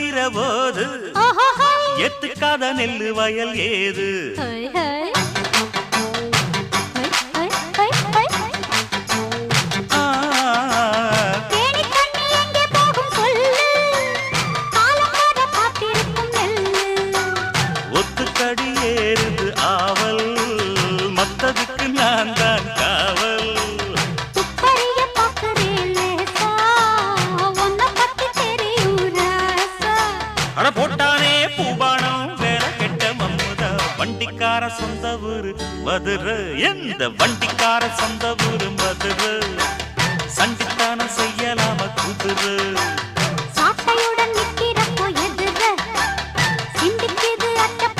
விளைகிற போது. எத்துக்காத நெல்லு வயல் ஏது? ஒத்துக்கடி ஏறு அட போட்டானே பூபானம் வேற கெட்ட மம்முத. வண்டிக்கார சொந்த ஊரு மதுரை. எந்த வண்டிக்கார சொந்த ஊரு மதுரை? சண்டித்தானம் செய்யலாம குதிரை. சாட்டையுடன் நிற்கிறப்போ எதிர. சிந்திக்கிது அட்டப்ப